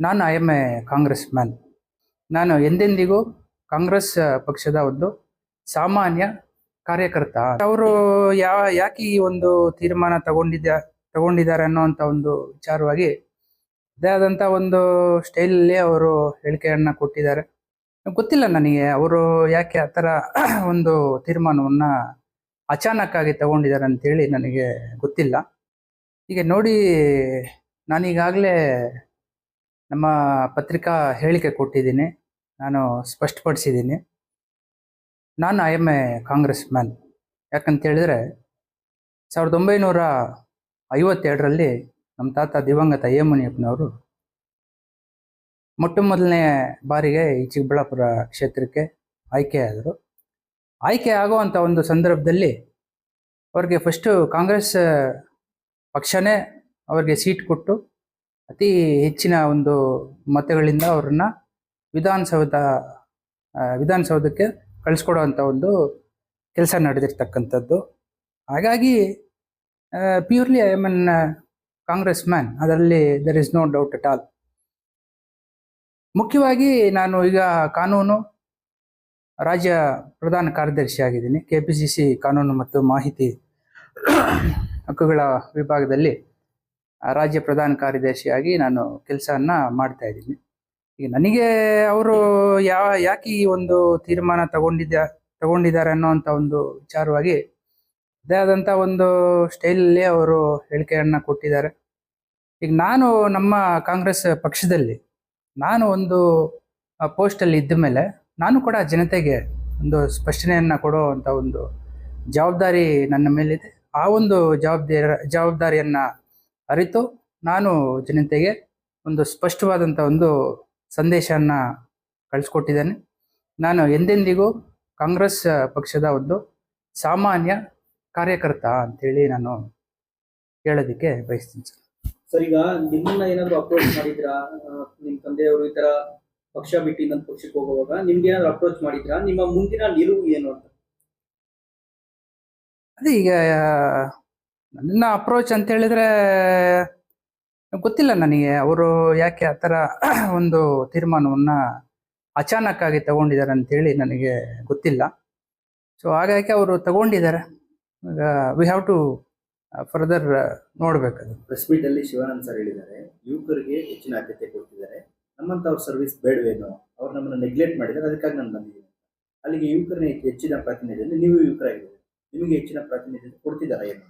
ನಾನು I am a Congress man ನಾನು ಎಂದೆಂದಿಗೂ ಕಾಂಗ್ರೆಸ್ ಪಕ್ಷದ ಒಂದು ಸಾಮಾನ್ಯ ಕಾರ್ಯಕರ್ತ. ಅವರು ಯಾ, ಯಾಕೆ ಈ ಒಂದು ತೀರ್ಮಾನ ತಗೊಂಡಿದ್ದ ತಗೊಂಡಿದ್ದಾರೆ ಅನ್ನೋಂಥ ಒಂದು ವಿಚಾರವಾಗಿ ಅದೇ ಆದಂಥ ಒಂದು ಸ್ಟೈಲಲ್ಲಿ ಅವರು ಹೇಳಿಕೆಯನ್ನ ಕೊಟ್ಟಿದ್ದಾರೆ. ಗೊತ್ತಿಲ್ಲ ನನಗೆ ಅವರು ಯಾಕೆ ಆ ಥರ ಒಂದು ತೀರ್ಮಾನವನ್ನು ಅಚಾನಕ್ಕಾಗಿ ತಗೊಂಡಿದ್ದಾರೆ ಅಂತೇಳಿ ನನಗೆ ಗೊತ್ತಿಲ್ಲ. ಈಗ ನೋಡಿ ನಾನೀಗಾಗಲೇ ನಮ್ಮ ಪತ್ರಿಕಾ ಹೇಳಿಕೆ ಕೊಟ್ಟಿದ್ದೀನಿ. ನಾನು ಸ್ಪಷ್ಟಪಡಿಸಿದ್ದೀನಿ. ನಾನು I am a Congress man ಯಾಕಂತೇಳಿದರೆ, ಸಾವಿರದ ಒಂಬೈನೂರ ಐವತ್ತೆರಡರಲ್ಲಿ ನಮ್ಮ ತಾತ ದಿವಂಗತ ಎ ಮುನಿಯಪ್ಪನವರು ಮೊಟ್ಟ ಮೊದಲನೇ ಬಾರಿಗೆ ಈ ಚಿಕ್ಕಬಳ್ಳಾಪುರ ಕ್ಷೇತ್ರಕ್ಕೆ ಆಯ್ಕೆಯಾದರು ಆಯ್ಕೆ ಆಗುವಂಥ ಒಂದು ಸಂದರ್ಭದಲ್ಲಿ ಅವ್ರಿಗೆ ಫಸ್ಟು ಕಾಂಗ್ರೆಸ್ ಪಕ್ಷನೇ ಅವ್ರಿಗೆ ಸೀಟ್ ಕೊಟ್ಟು ಅತಿ ಹೆಚ್ಚಿನ ಒಂದು ಮತಗಳಿಂದ ಅವ್ರನ್ನ ವಿಧಾನಸೌಧ ವಿಧಾನಸೌಧಕ್ಕೆ ಕಳಿಸ್ಕೊಡುವಂತ ಒಂದು ಕೆಲಸ ನಡೆದಿರ್ತಕ್ಕಂಥದ್ದು. ಹಾಗಾಗಿ purely I mean Congress man ಅದರಲ್ಲಿ there is no doubt at all ಮುಖ್ಯವಾಗಿ ನಾನು ಈಗ ಕಾನೂನು, ರಾಜ್ಯ ಪ್ರಧಾನ ಕಾರ್ಯದರ್ಶಿ ಆಗಿದ್ದೀನಿ. ಕೆ ಪಿ ಸಿ ಸಿ ಕಾನೂನು ಮತ್ತು ಮಾಹಿತಿ ಹಕ್ಕುಗಳ ವಿಭಾಗದಲ್ಲಿ ರಾಜ್ಯ ಪ್ರಧಾನ ಕಾರ್ಯದರ್ಶಿಯಾಗಿ ನಾನು ಕೆಲಸವನ್ನ ಮಾಡ್ತಾ ಇದ್ದೀನಿ. ಈಗ ನನಗೆ ಅವರು ಯಾವ ಯಾಕೆ ಈ ಒಂದು ತೀರ್ಮಾನ ತಗೊಂಡಿದ್ದ, ತಗೊಂಡಿದ್ದಾರೆ ಅನ್ನೋವಂಥ ಒಂದು ವಿಚಾರವಾಗಿ ಅದೇ ಆದಂಥ ಒಂದು ಸ್ಟೈಲಲ್ಲಿ ಅವರು ಹೇಳಿಕೆಯನ್ನ ಕೊಟ್ಟಿದ್ದಾರೆ. ಈಗ ನಾನು ನಮ್ಮ ಕಾಂಗ್ರೆಸ್ ಪಕ್ಷದಲ್ಲಿ ನಾನು ಒಂದು ಪೋಸ್ಟಲ್ಲಿ ಇದ್ದ ಮೇಲೆ ನಾನು ಕೂಡ ಜನತೆಗೆ ಒಂದು ಸ್ಪಷ್ಟನೆಯನ್ನ ಅಂಥ ಒಂದು ಜವಾಬ್ದಾರಿ ನನ್ನ ಮೇಲಿದೆ. ಆ ಒಂದು ಜವಾಬ್ದಾರಿ, ಜವಾಬ್ದಾರಿಯನ್ನ ಅರಿತು ನಾನು ಜನತೆಗೆ ಒಂದು ಸ್ಪಷ್ಟವಾದಂಥ ಒಂದು ಸಂದೇಶವನ್ನು ಕಳಿಸ್ಕೊಟ್ಟಿದ್ದೇನೆ. ನಾನು ಎಂದೆಂದಿಗೂ ಕಾಂಗ್ರೆಸ್ ಪಕ್ಷದ ಒಂದು ಸಾಮಾನ್ಯ ಕಾರ್ಯಕರ್ತ ಅಂತೇಳಿ ನಾನು ಹೇಳೋದಕ್ಕೆ ಬಯಸ್ತೀನಿ ಸರ್. ಸರ್ ಈಗ ನಿಮ್ಮನ್ನ ಏನಾದ್ರು ಅಪ್ರೋಚ್ ಮಾಡಿದ್ರಾ? ನಿಮ್ಮ ನಿಮ್ ತಂದೆಯವರು ಈ ತರ ಪಕ್ಷ ಬಿಟ್ಟು ಇನ್ನೊಂದು ಪಕ್ಷಕ್ಕೆ ಹೋಗುವಾಗ ನಿಮ್ಗೆ ಏನಾದ್ರು ಅಪ್ರೋಚ್ ಮಾಡಿದ್ರಾ? ನಿಮ್ಮ ಮುಂದಿನ ನಿಲುವು ಏನು ಅಂತ? ಅದೇ ಈಗ ನನ್ನ ಅಪ್ರೋಚ್ ಅಂತ ಹೇಳಿದ್ರೆ, ಗೊತ್ತಿಲ್ಲ ನನಗೆ. ಅವರು ಯಾಕೆ ಆ ಥರ ಒಂದು ತೀರ್ಮಾನವನ್ನ ಆಗಿ ತಗೊಂಡಿದ್ದಾರೆ ಅಂತೇಳಿ ನನಗೆ ಗೊತ್ತಿಲ್ಲ. ಸೊ ಹಾಗಾಗಿ ಅವರು ತಗೊಂಡಿದ್ದಾರೆ. ಈಗ ವಿ ಹ್ಯಾವ್ ಟು ಫರ್ದರ್ ನೋಡ್ಬೇಕು ಪ್ರೆಸ್ ಮೀಟ್ ಅಲ್ಲಿ ಶಿವಾನಂದ್ ಸರ್ ಹೇಳಿದ್ದಾರೆ, ಯುವಕರಿಗೆ ಹೆಚ್ಚಿನ ಆದ್ಯತೆ ಕೊಡ್ತಿದ್ದಾರೆ. ನಮ್ಮಂತ ಅವ್ರ ಸರ್ವಿಸ್ ಬೇಡವೇನೋ, ಅವ್ರು ನಮ್ಮನ್ನ ನೆಗ್ಲೆಕ್ಟ್ ಮಾಡಿದ್ದಾರೆ, ಅದಕ್ಕಾಗಿ ನಾನು ಬಂದಿದ್ದೀನಿ. ಅಲ್ಲಿಗೆ ಯುವಕರನ್ನ ಹೆಚ್ಚಿನ ಪ್ರಾತಿನಿಧ್ಯ ನೀವು ಯುವಕರಾಗಿದ್ದೀರಿ. ನಿಮಗೆ ಹೆಚ್ಚಿನ ಪ್ರಾತಿನಿಧ್ಯ ಕೊಡ್ತಿದ್ದಾರೆ ಏನು?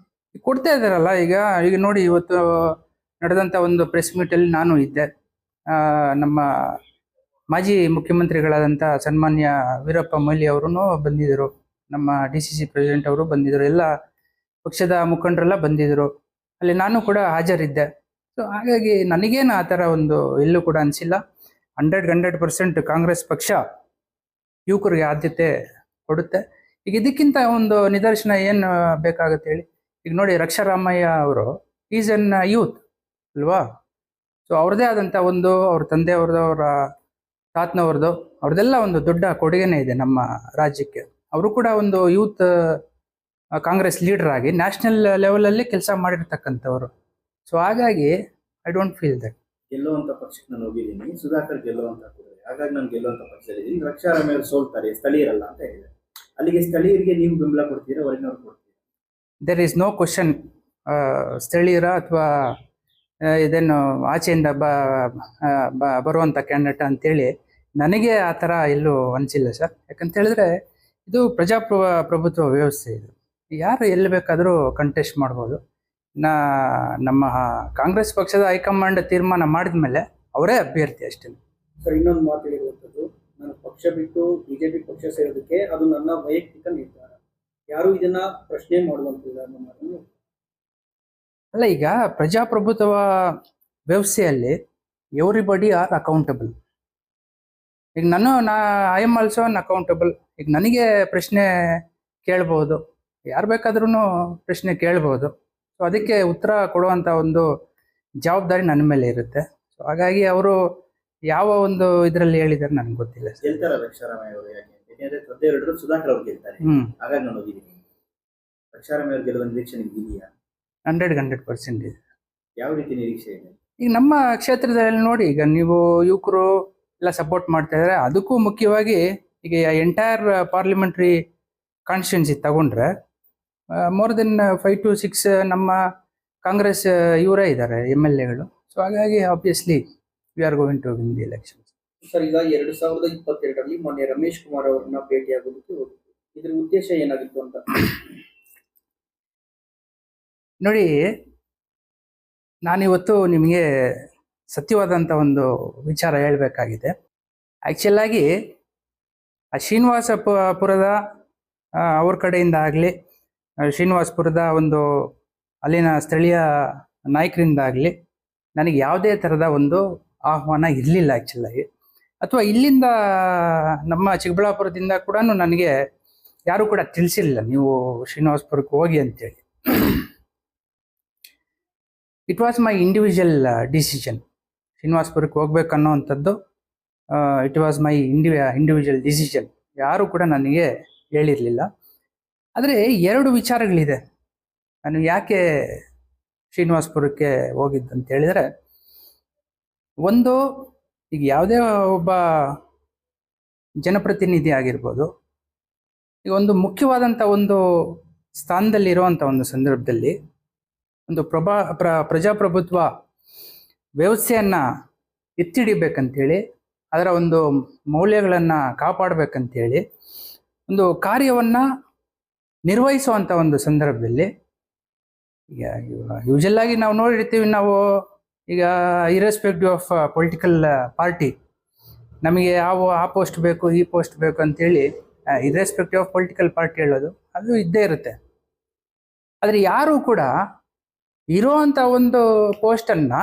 ಕೊಡ್ತಾ ಇದ್ದಾರಲ್ಲ, ಈಗ ಈಗ ನೋಡಿ ಇವತ್ತು ನಡೆದಂಥ ಒಂದು ಪ್ರೆಸ್ ಮೀಟಲ್ಲಿ ನಾನು ಇದ್ದೆ. ನಮ್ಮ ಮಾಜಿ ಮುಖ್ಯಮಂತ್ರಿಗಳಾದಂಥ ಸನ್ಮಾನ್ಯ ವೀರಪ್ಪ ಮೊಯ್ಲಿ ಅವರು ಬಂದಿದ್ದರು. ನಮ್ಮ ಡಿ ಸಿ ಸಿ ಪ್ರೆಸಿಡೆಂಟ್ ಅವರು ಬಂದಿದ್ದರು. ಎಲ್ಲ ಪಕ್ಷದ ಮುಖಂಡರೆಲ್ಲ ಬಂದಿದ್ದರು. ಅಲ್ಲಿ ನಾನು ಕೂಡ ಹಾಜರಿದ್ದೆ. ಸೊ ಹಾಗಾಗಿ ನನಗೇನು ಆ ಥರ ಒಂದು ಎಲ್ಲೂ ಕೂಡ ಅನಿಸಿಲ್ಲ. ಹಂಡ್ರೆಡ್ ಹಂಡ್ರೆಡ್ ಪರ್ಸೆಂಟ್ ಕಾಂಗ್ರೆಸ್ ಪಕ್ಷ ಯುವಕರಿಗೆ ಆದ್ಯತೆ ಕೊಡುತ್ತೆ. ಈಗ ಇದಕ್ಕಿಂತ ಒಂದು ನಿದರ್ಶನ ಏನು ಬೇಕಾಗುತ್ತೆ ಹೇಳಿ? ಈಗ ನೋಡಿ ರಕ್ಷಾರಾಮಯ್ಯ ಅವರು ಈಸ್ ಎನ್ ಯೂತ್ ಅಲ್ವಾ? ಸೊ ಅವ್ರದ್ದೇ ಆದಂಥ ಒಂದು ಅವ್ರ ತಂದೆಯವ್ರದ್ದು, ಅವರ ತಾತನವ್ರದ್ದು, ಅವ್ರದ್ದೆಲ್ಲ ಒಂದು ದೊಡ್ಡ ಕೊಡುಗೆನೇ ಇದೆ ನಮ್ಮ ರಾಜ್ಯಕ್ಕೆ. ಅವರು ಕೂಡ ಒಂದು ಯೂತ್ ಕಾಂಗ್ರೆಸ್ ಲೀಡರ್ ಆಗಿ ನ್ಯಾಷನಲ್ ಲೆವೆಲಲ್ಲಿ ಕೆಲಸ ಮಾಡಿರ್ತಕ್ಕಂಥವ್ರು. ಸೊ ಹಾಗಾಗಿ ಐ ಡೋಂಟ್ ಫೀಲ್ ದಟ್ ಗೆಲ್ಲುವಂಥ ಪಕ್ಷಕ್ಕೆ ನಾನು ಹೋಗಿದ್ದೀನಿ. ಸುಧಾಕರ್ ಗೆಲ್ಲುವಂತ ಕೂಡ ಹಾಗಾಗಿ ನಾನು ಗೆಲ್ಲುವಂಥ ಪಕ್ಷದಲ್ಲಿದ್ದೀನಿ. ರಕ್ಷಾರಾಮಯ್ಯ ಸೋಲ್ತಾರೆ. ಸ್ಥಳೀಯರಲ್ಲ ಅಂತ ಹೇಳಿದೆ ಅಲ್ಲಿಗೆ ಸ್ಥಳೀಯರಿಗೆ ನೀವು ಬೆಂಬಲ ಕೊಡ್ತೀರಾ? ಹೊರಗಿನವ್ರು ಕೊಡ್ತೀರಾ? ದೆರ್ ಈಸ್ ನೋ ಕ್ವಶನ್ ಸ್ಥಳೀಯರ ಅಥವಾ ಇದೇನು ಆಚೆಯಿಂದ ಬ ಬರುವಂಥ ಕ್ಯಾಂಡಿಡೇಟ್ ಅಂತೇಳಿ ನನಗೆ ಆ ಥರ ಎಲ್ಲೂ ಅನಿಸಿಲ್ಲ ಸರ್. ಯಾಕಂತ ಹೇಳಿದ್ರೆ ಇದು ಪ್ರಜಾಪ್ರಭ, ಪ್ರಭುತ್ವ ವ್ಯವಸ್ಥೆ ಇದು. ಯಾರು ಎಲ್ಲಿ ಬೇಕಾದರೂ ಕಂಟೆಸ್ಟ್ ಮಾಡ್ಬೋದು. ನಾ, ನಮ್ಮ ಕಾಂಗ್ರೆಸ್ ಪಕ್ಷದ ಹೈಕಮಾಂಡ್ ತೀರ್ಮಾನ ಮಾಡಿದ ಮೇಲೆ ಅವರೇ ಅಭ್ಯರ್ಥಿ ಅಷ್ಟೇ. ಸರ್, ಇನ್ನೊಂದು ಮಾತು ಹೇಳಿರುವಂಥದ್ದು ನಾನು ಪಕ್ಷ ಬಿಟ್ಟು ಬಿಜೆಪಿ ಪಕ್ಷ ಸೇರೋದಕ್ಕೆ ಅದು ನನ್ನ ವೈಯಕ್ತಿಕ ನಿರ್ಧಾರ. ಯಾರು ಇದನ್ನ ಪ್ರಶ್ನೆ ಮಾಡುವಂತಿಲ್ಲ ಅಲ್ಲ ಈಗ ಪ್ರಜಾಪ್ರಭುತ್ವ ವ್ಯವಸ್ಥೆಯಲ್ಲಿ ಎವ್ರಿಬಡಿ ಆರ್ ಅಕೌಂಟಬಲ್ ಈಗ ನಾನು ನಾ I am also unaccountable ಈಗ ನನಗೆ ಪ್ರಶ್ನೆ ಕೇಳ್ಬೋದು. ಯಾರು ಬೇಕಾದ್ರೂ ಪ್ರಶ್ನೆ ಕೇಳ್ಬೋದು. ಸೊ ಅದಕ್ಕೆ ಉತ್ತರ ಕೊಡುವಂಥ ಒಂದು ಜವಾಬ್ದಾರಿ ನನ್ನ ಮೇಲೆ ಇರುತ್ತೆ. ಸೊ ಹಾಗಾಗಿ ಅವರು ಯಾವ ಒಂದು ಇದರಲ್ಲಿ ಹೇಳಿದ್ದಾರೆ ನನಗೆ ಗೊತ್ತಿಲ್ಲ ಯಾಕೆಂದ್ರೆ ತಂದೆ ಹೇಳಿದ್ರು ಸುಧಾಕರ್ ಅವ್ರು ಗೆಲ್ತಾರೆ ಹಾಗಾಗಿ ನಾನು ಹೋಗಿದ್ದೀನಿ ರಕ್ಷಾರಾಮಯ್ಯ ಅವ್ರು ಗೆಲ್ಲುವ ನಿರೀಕ್ಷೆ ನಿಮ್ಗೆ ಇದೆಯಾ? ಹಂಡ್ರೆಡ್ ಹಂಡ್ರೆಡ್ ಪರ್ಸೆಂಟ್ ಇದೆ. ಯಾವ ರೀತಿ ನಿರೀಕ್ಷೆ ಇದೆ? ಈಗ ನಮ್ಮ ಕ್ಷೇತ್ರದಲ್ಲಿ ನೋಡಿ ಈಗ ನೀವು ಯುವಕರು ಎಲ್ಲ ಸಪೋರ್ಟ್ ಮಾಡ್ತಾ ಇದ್ದಾರೆ ಅದಕ್ಕೂ ಮುಖ್ಯವಾಗಿ ಈಗ ಎಂಟೈರ್ ಪಾರ್ಲಿಮೆಂಟ್ರಿ ಕಾನ್ಸ್ಟಿಟ್ಯೂನ್ಸಿ ತಗೊಂಡ್ರೆ more than five to six ನಮ್ಮ ಕಾಂಗ್ರೆಸ್ ಇವರೇ ಇದ್ದಾರೆ ಎಂ ಎಲ್ ಎಗಳು ಸೊ ಹಾಗಾಗಿ obviously we are going to win the election sir, ಈಗ ಎರಡು ಸಾವಿರದ ಇಪ್ಪತ್ತೆರಡರಲ್ಲಿ ಮೊನ್ನೆ ರಮೇಶ್ ಕುಮಾರ್ ಅವರನ್ನ ಭೇಟಿಯಾಗೋದಕ್ಕೆ ಇದ್ರ ಉದ್ದೇಶ ಏನಾಗಿತ್ತು ಅಂತ? ನೋಡಿ, ನಾನಿವತ್ತು ನಿಮಗೆ ಸತ್ಯವಾದಂಥ ಒಂದು ವಿಚಾರ ಹೇಳಬೇಕಾಗಿದೆ. ಆ್ಯಕ್ಚುಲಾಗಿ ಆ ಶ್ರೀನಿವಾಸಪುರದ ಅವ್ರ ಕಡೆಯಿಂದ ಆಗಲಿ ಶ್ರೀನಿವಾಸಪುರದ ಒಂದು ಅಲ್ಲಿನ ಸ್ಥಳೀಯ ನಾಯಕರಿಂದಾಗಲಿ ನನಗೆ ಯಾವುದೇ ಥರದ ಒಂದು ಆಹ್ವಾನ ಇರಲಿಲ್ಲ ಆ್ಯಕ್ಚುಲಾಗಿ ಅಥವಾ ಇಲ್ಲಿಂದ ನಮ್ಮ ಚಿಕ್ಕಬಳ್ಳಾಪುರದಿಂದ ಕೂಡ ನನಗೆ ಯಾರು ಕೂಡ ತಿಳಿಸಿಲ್ಲ ನೀವು ಶ್ರೀನಿವಾಸಪುರಕ್ಕೆ ಹೋಗಿ ಅಂತೇಳಿ. It was my individual decision ಶ್ರೀನಿವಾಸಪುರಕ್ಕೆ ಹೋಗ್ಬೇಕು ಅನ್ನೋವಂಥದ್ದು it was my Indi individual decision ಯಾರು ಕೂಡ ನನಗೆ ಹೇಳಿರಲಿಲ್ಲ. ಆದರೆ ಎರಡು ವಿಚಾರಗಳಿದೆ. ನಾನು ಯಾಕೆ ಶ್ರೀನಿವಾಸಪುರಕ್ಕೆ ಹೋಗಿದ್ದು ಅಂತ ಹೇಳಿದರೆ, ಒಂದು ಈಗ ಯಾವುದೇ ಒಬ್ಬ ಜನಪ್ರತಿನಿಧಿ ಆಗಿರ್ಬೋದು, ಈಗ ಒಂದು ಮುಖ್ಯವಾದಂಥ ಒಂದು ಸ್ಥಾನದಲ್ಲಿರುವಂಥ ಒಂದು ಸಂದರ್ಭದಲ್ಲಿ ಒಂದು ಪ್ರಭಾ, ಪ್ರ, ಪ್ರಜಾಪ್ರಭುತ್ವ ವ್ಯವಸ್ಥೆಯನ್ನು ಎತ್ತಿಡಿಬೇಕಂತೇಳಿ ಅದರ ಒಂದು ಮೌಲ್ಯಗಳನ್ನು ಕಾಪಾಡಬೇಕಂತೇಳಿ ಒಂದು ಕಾರ್ಯವನ್ನು ನಿರ್ವಹಿಸುವಂಥ ಒಂದು ಸಂದರ್ಭದಲ್ಲಿ ಈಗ ಯೂಶಲ್ ಆಗಿ ನಾವು ನೋಡಿರ್ತೀವಿ, ನಾವು ಈಗ ಇರೆಸ್ಪೆಕ್ಟಿವ್ ಆಫ್ ಪೊಲಿಟಿಕಲ್ ಪಾರ್ಟಿ ನಮಗೆ ಯಾವ, ಆ ಪೋಸ್ಟ್ ಬೇಕು, ಈ ಪೋಸ್ಟ್ ಬೇಕು ಅಂತೇಳಿ ಇರೆಸ್ಪೆಕ್ಟಿವ್ ಆಫ್ ಪೊಲಿಟಿಕಲ್ ಪಾರ್ಟಿ ಹೇಳೋದು, ಅದು ಇದ್ದೇ ಇರುತ್ತೆ. ಆದರೆ ಯಾರು ಕೂಡ ಇರೋವಂಥ ಒಂದು ಪೋಸ್ಟನ್ನು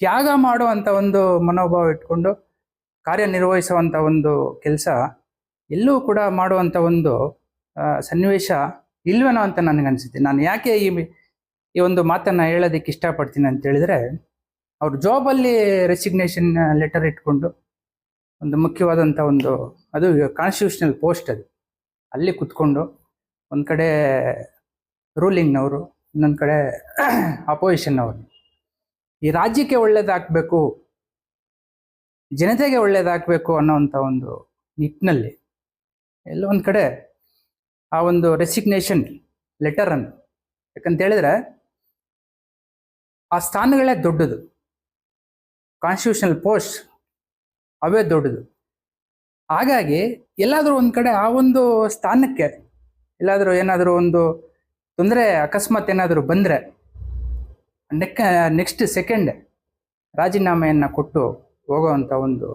ತ್ಯಾಗ ಮಾಡುವಂಥ ಒಂದು ಮನೋಭಾವ ಇಟ್ಕೊಂಡು ಕಾರ್ಯನಿರ್ವಹಿಸುವಂಥ ಒಂದು ಕೆಲಸ ಎಲ್ಲೂ ಕೂಡ ಮಾಡುವಂಥ ಒಂದು ಸನ್ನಿವೇಶ ಇಲ್ವೇನೋ ಅಂತ ನನಗನ್ಸುತ್ತೆ ನಾನು ಯಾಕೆ ಈ ಈ ಒಂದು ಮಾತನ್ನ ಹೇಳೋದಕ್ಕೆ ಇಷ್ಟಪಡ್ತೀನಿ ಅಂತ ಹೇಳಿದ್ರೆ, ಅವ್ರ ಜಾಬಲ್ಲಿ ರೆಸಿಗ್ನೇಷನ್ ಲೆಟರ್ ಇಟ್ಕೊಂಡು ಒಂದು ಮುಖ್ಯವಾದಂಥ ಒಂದು, ಅದು ಕಾನ್ಸ್ಟಿಟ್ಯೂಷನಲ್ ಪೋಸ್ಟ್ ಅದು. ಅಲ್ಲಿ ಕುತ್ಕೊಂಡು ಒಂದು ಕಡೆ ರೂಲಿಂಗ್ನವರು ಇನ್ನೊಂದು ಕಡೆ ಅಪೋಸಿಷನ್ನವರು ಈ ರಾಜ್ಯಕ್ಕೆ ಒಳ್ಳೇದಾಗಬೇಕು ಜನತೆಗೆ ಒಳ್ಳೇದಾಗಬೇಕು ಅನ್ನೋವಂಥ ಒಂದು ನಿಟ್ಟಿನಲ್ಲಿ ಎಲ್ಲ ಒಂದು ಕಡೆ ಆ ಒಂದು ರೆಸಿಗ್ನೇಷನ್ ಲೆಟರನ್ನು ಯಾಕಂತ ಹೇಳಿದ್ರೆ ಆ ಸ್ಥಾನಗಳೇ ದೊಡ್ಡದು. ಕಾನ್ಸ್ಟಿಟ್ಯೂಷನಲ್ ಪೋಸ್ಟ್ ಅವೇ ದೊಡ್ಡದು. ಹಾಗಾಗಿ ಎಲ್ಲಾದರೂ ಒಂದು ಕಡೆ ಆ ಒಂದು ಸ್ಥಾನಕ್ಕೆ ಎಲ್ಲಾದರೂ ಏನಾದರೂ ಒಂದು ತೊಂದರೆ ಅಕಸ್ಮಾತ್ ಏನಾದರೂ ಬಂದರೆ ನೆಕ್ ನೆಕ್ಸ್ಟ್ ಸೆಕೆಂಡ್ ರಾಜೀನಾಮೆಯನ್ನು ಕೊಟ್ಟು ಹೋಗೋವಂಥ ಒಂದು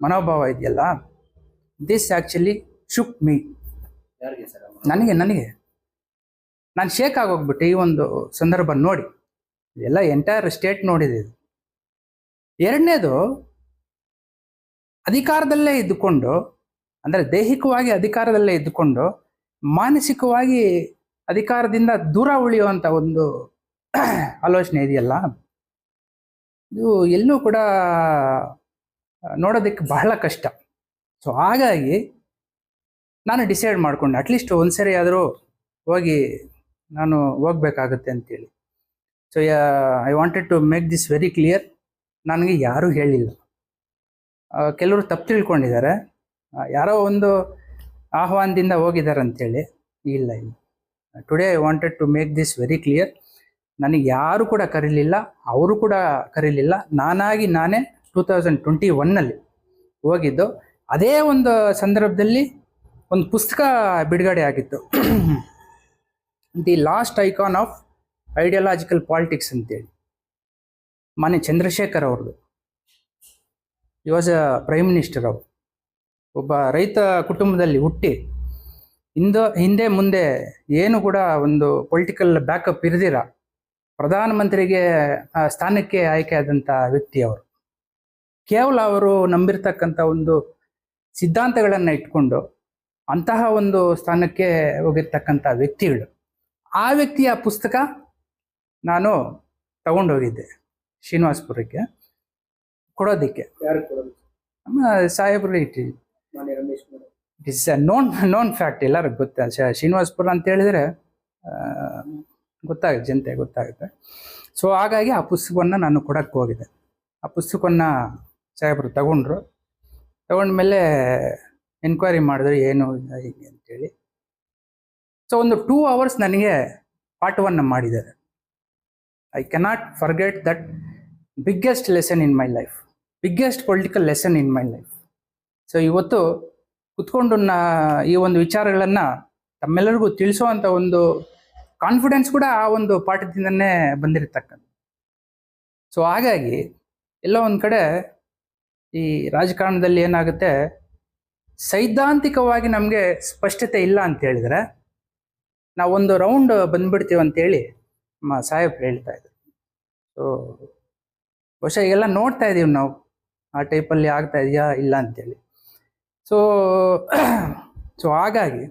ಮನೋಭಾವ ಇದೆಯಲ್ಲ ದಿಸ್ ಆ್ಯಕ್ಚುಲಿ ಶುಕ್ ಮೀ ನನಗೆ ನನಗೆ. ನಾನು ಶೇಕ್ ಆಗೋಗ್ಬಿಟ್ಟು ಈ ಒಂದು ಸಂದರ್ಭ ನೋಡಿ. ಎಲ್ಲ ಎಂಟೈರ್ ಸ್ಟೇಟ್ ನೋಡಿದೆ ಇದು. ಎರಡನೇದು, ಅಧಿಕಾರದಲ್ಲೇ ಇದ್ದುಕೊಂಡು, ಅಂದರೆ ದೈಹಿಕವಾಗಿ ಅಧಿಕಾರದಲ್ಲೇ ಇದ್ದುಕೊಂಡು, ಮಾನಸಿಕವಾಗಿ ಅಧಿಕಾರದಿಂದ ದೂರ ಉಳಿಯುವಂಥ ಒಂದು ಆಲೋಚನೆ ಇದೆಯಲ್ಲ? ಇದು ಎಲ್ಲೂ ಕೂಡ ನೋಡೋದಕ್ಕೆ ಬಹಳ ಕಷ್ಟ. ಸೊ ಹಾಗಾಗಿ ನಾನು ಡಿಸೈಡ್ ಮಾಡಿಕೊಂಡೆ ಅಟ್ಲೀಸ್ಟ್ ಒಂದ್ಸರಿ ಆದರೂ ಹೋಗಿ ನಾನು ಹೋಗ್ಬೇಕಾಗತ್ತೆ ಅಂತೇಳಿ. So I wanted to make this very clear ನನಗೆ ಯಾರೂ ಹೇಳಿಲ್ಲ. ಕೆಲವರು ತಪ್ಪು ತಿಳ್ಕೊಂಡಿದ್ದಾರೆ. ಯಾರೋ ಒಂದು ಆಹ್ವಾನದಿಂದ ಹೋಗಿದ್ದಾರೆ ಅಂತೇಳಿ ಇಲ್ಲ ಇಲ್ಲ. Today I wanted to make this very clear ನನಗೆ ಯಾರು ಕೂಡ ಕರೀಲಿಲ್ಲ, ಅವರು ಕೂಡ ಕರೀಲಿಲ್ಲ. ನಾನಾಗಿ ನಾನೇ ಟೂ ತೌಸಂಡ್ ಟ್ವೆಂಟಿ ಒನ್ನಲ್ಲಿ ಹೋಗಿದ್ದು. ಅದೇ ಒಂದು ಸಂದರ್ಭದಲ್ಲಿ ಒಂದು ಪುಸ್ತಕ ಬಿಡುಗಡೆ ಆಗಿತ್ತು. The last icon of ideological politics ಅಂತೇಳಿ. ಮಾನ್ಯ ಚಂದ್ರಶೇಖರ್ ಅವ್ರದ್ದು ಈ ಪ್ರೈಮ್ ಮಿನಿಸ್ಟರ್ ಅವರು. ಒಬ್ಬ ರೈತ ಕುಟುಂಬದಲ್ಲಿ ಹುಟ್ಟಿ ಹಿಂದ ಹಿಂದೆ ಮುಂದೆ ಏನು ಕೂಡ ಒಂದು ಪೊಲಿಟಿಕಲ್ ಬ್ಯಾಕಪ್ ಇರದಿರ, ಪ್ರಧಾನಮಂತ್ರಿಗೆ ಸ್ಥಾನಕ್ಕೆ ಆಯ್ಕೆ ಆದಂಥ ವ್ಯಕ್ತಿ ಅವರು. ಕೇವಲ ಅವರು ನಂಬಿರ್ತಕ್ಕಂಥ ಒಂದು ಸಿದ್ಧಾಂತಗಳನ್ನು ಇಟ್ಕೊಂಡು ಅಂತಹ ಒಂದು ಸ್ಥಾನಕ್ಕೆ ಹೋಗಿರ್ತಕ್ಕಂಥ ವ್ಯಕ್ತಿಗಳು. ಆ ವ್ಯಕ್ತಿಯ ಪುಸ್ತಕ ನಾನು ತಗೊಂಡೋಗಿದ್ದೆ ಶ್ರೀನಿವಾಸ್ಪುರಕ್ಕೆ ಕೊಡೋದಕ್ಕೆ. ನಮ್ಮ ಸಾಹೇಬರು ಇಟ್ಟು ಇಸ್ ನೋನ್ ನೋನ್ ಫ್ಯಾಕ್ಟ್ ಎಲ್ಲರಿಗೂ ಗೊತ್ತ ಶ್ರೀನಿವಾಸ್ಪುರ ಶ್ರೀನಿವಾಸಪುರ ಅಂತ ಹೇಳಿದರೆ ಗೊತ್ತಾಗುತ್ತೆ ಜನತೆ ಗೊತ್ತಾಗುತ್ತೆ. ಸೊ ಹಾಗಾಗಿ ಆ ಪುಸ್ತಕವನ್ನು ನಾನು ಕೊಡೋಕ್ಕೆ ಹೋಗಿದ್ದೆ. ಆ ಪುಸ್ತಕವನ್ನು ಸಾಹೇಬರು ತಗೊಂಡ್ರು. ತಗೊಂಡ್ಮೇಲೆ ಎನ್ಕ್ವೈರಿ ಮಾಡಿದ್ರು ಏನು ಹೀಗೆ ಅಂತೇಳಿ ಸೊ ಒಂದು ಟೂ ಅವರ್ಸ್ ನನಗೆ ಪಾಠವನ್ನು ಮಾಡಿದ್ದಾರೆ. I cannot forget that biggest lesson in my life biggest political lesson in my life so ಇವತ್ತು ಕುತ್ಕೊಂಡು ನಾ ಈ ಒಂದು ವಿಚಾರಗಳನ್ನು ತಮ್ಮೆಲ್ಲರಿಗೂ ತಿಳಿಸುವಂಥ ಒಂದು ಕಾನ್ಫಿಡೆನ್ಸ್ ಕೂಡ ಆ ಒಂದು ಪಾಠದಿಂದನೇ ಬಂದಿರತಕ್ಕಂಥ ಸೊ ಹಾಗಾಗಿ ಎಲ್ಲ ಒಂದು ಕಡೆ ಈ ರಾಜಕಾರಣದಲ್ಲಿ ಏನಾಗುತ್ತೆ, ಸೈದ್ಧಾಂತಿಕವಾಗಿ ನಮಗೆ ಸ್ಪಷ್ಟತೆ ಇಲ್ಲ ಅಂತ ಹೇಳಿದ್ರೆ, ನಾವೊಂದು ರೌಂಡ್ ಬಂದ್ಬಿಡ್ತೀವಿ ಅಂತೇಳಿ ನಮ್ಮ ಸಾಹೇಬ್ ಹೇಳ್ತಾ ಇದ್ರು. ಸೊ ಬಹುಶಃ ಈಗೆಲ್ಲ ನೋಡ್ತಾ ಇದೀವಿ ನಾವು, ಆ ಟೈಪಲ್ಲಿ ಆಗ್ತಾ ಇದೆಯಾ ಇಲ್ಲ ಅಂತೇಳಿ. ಸೊ ಸೊ ಹಾಗಾಗಿ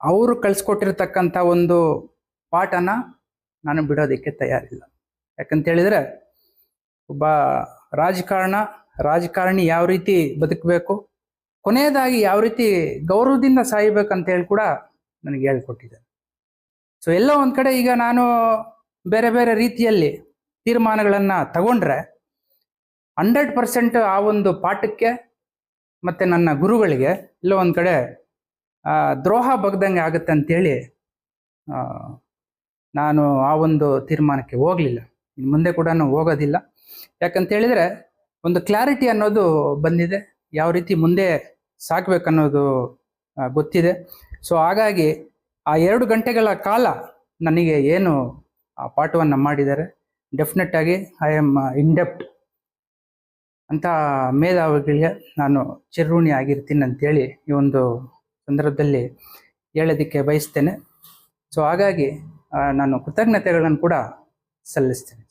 ಅವರು ಕಳಿಸ್ಕೊಟ್ಟಿರ್ತಕ್ಕಂಥ ಒಂದು ಪಾಠನ ನಾನು ಬಿಡೋದಕ್ಕೆ ತಯಾರಿಲ್ಲ. ಯಾಕಂತೇಳಿದರೆ ಒಬ್ಬ ರಾಜಕಾರಣ, ರಾಜಕಾರಣಿ ಯಾವ ರೀತಿ ಬದುಕಬೇಕು, ಕೊನೆಯದಾಗಿ ಯಾವ ರೀತಿ ಗೌರವದಿಂದ ಸಾಯಬೇಕಂತ ಹೇಳಿ ಕೂಡ ನನಗೆ ಹೇಳ್ಕೊಟ್ಟಿದ್ದಾರೆ. ಸೊ ಎಲ್ಲ ಒಂದು ಕಡೆ ಈಗ ನಾನು ಬೇರೆ ಬೇರೆ ರೀತಿಯಲ್ಲಿ ತೀರ್ಮಾನಗಳನ್ನು ತಗೊಂಡ್ರೆ ಹಂಡ್ರೆಡ್ ಪರ್ಸೆಂಟ್ ಆ ಒಂದು ಪಾಠಕ್ಕೆ ಮತ್ತು ನನ್ನ ಗುರುಗಳಿಗೆ ಎಲ್ಲೋ ಒಂದು ಕಡೆ ದ್ರೋಹ ಬಗ್ದಂಗೆ ಆಗುತ್ತೆ ಅಂತೇಳಿ ನಾನು ಆ ಒಂದು ತೀರ್ಮಾನಕ್ಕೆ ಹೋಗಲಿಲ್ಲ. ಇನ್ನು ಮುಂದೆ ಕೂಡ ಹೋಗೋದಿಲ್ಲ. ಯಾಕಂತ ಹೇಳಿದ್ರೆ ಒಂದು ಕ್ಲಾರಿಟಿ ಅನ್ನೋದು ಬಂದಿದೆ. ಯಾವ ರೀತಿ ಮುಂದೆ ಸಾಕ್ಬೇಕನ್ನೋದು ಗೊತ್ತಿದೆ. ಸೊ ಹಾಗಾಗಿ ಆ ಎರಡು ಗಂಟೆಗಳ ಕಾಲ ನನಗೆ ಏನು ಆ ಪಾಠವನ್ನು ಮಾಡಿದ್ದಾರೆ. ಡೆಫಿನೆಟ್ ಆಗಿ ಐ ಆಮ್ ಇಂಡೆಪ್ಟ್ ಅಂತ ಮೇಧಾವಿಗಳಿಗೆ ನಾನು ಚಿರಋಣಿ ಆಗಿರ್ತೀನಿ ಅಂತೇಳಿ ಈ ಒಂದು ಸಂದರ್ಭದಲ್ಲಿ ಹೇಳೋದಕ್ಕೆ ಬಯಸ್ತೇನೆ. ಸೊ ಹಾಗಾಗಿ ನಾನು ಕೃತಜ್ಞತೆಗಳನ್ನು ಕೂಡ ಸಲ್ಲಿಸ್ತೇನೆ.